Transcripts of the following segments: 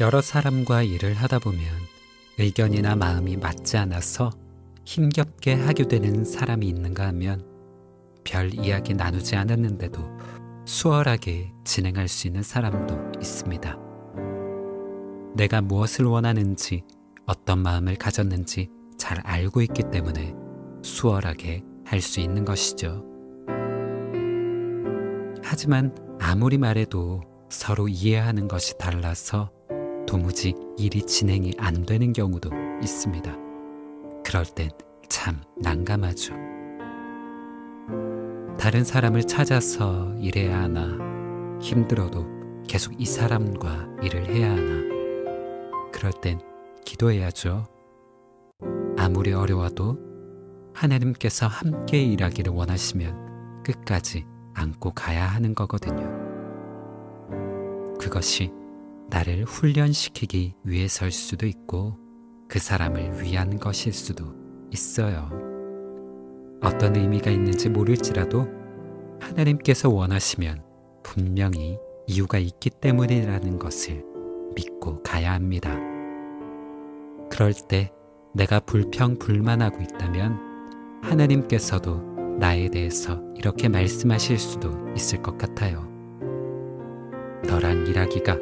여러 사람과 일을 하다 보면 의견이나 마음이 맞지 않아서 힘겹게 하게 되는 사람이 있는가 하면 별 이야기 나누지 않았는데도 수월하게 진행할 수 있는 사람도 있습니다. 내가 무엇을 원하는지 어떤 마음을 가졌는지 잘 알고 있기 때문에 수월하게 할 수 있는 것이죠. 하지만 아무리 말해도 서로 이해하는 것이 달라서 도무지 일이 진행이 안 되는 경우도 있습니다. 그럴 땐 참 난감하죠. 다른 사람을 찾아서 일해야 하나, 힘들어도 계속 이 사람과 일을 해야 하나, 그럴 땐 기도해야죠. 아무리 어려워도 하나님께서 함께 일하기를 원하시면 끝까지 안고 가야 하는 거거든요. 그것이 나를 훈련시키기 위해서일 수도 있고 그 사람을 위한 것일 수도 있어요. 어떤 의미가 있는지 모를지라도 하나님께서 원하시면 분명히 이유가 있기 때문이라는 것을 믿고 가야 합니다. 그럴 때 내가 불평불만하고 있다면 하나님께서도 나에 대해서 이렇게 말씀하실 수도 있을 것 같아요. 너랑 일하기가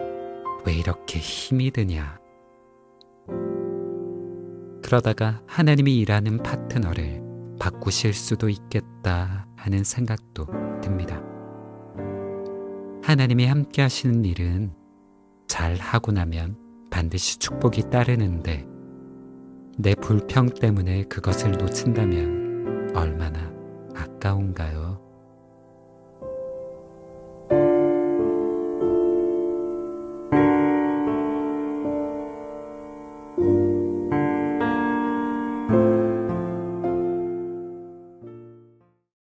왜 이렇게 힘이 드냐? 그러다가 하나님이 일하는 파트너를 바꾸실 수도 있겠다 하는 생각도 듭니다. 하나님이 함께 하시는 일은 잘 하고 나면 반드시 축복이 따르는데 내 불평 때문에 그것을 놓친다면 얼마나 아까운가요?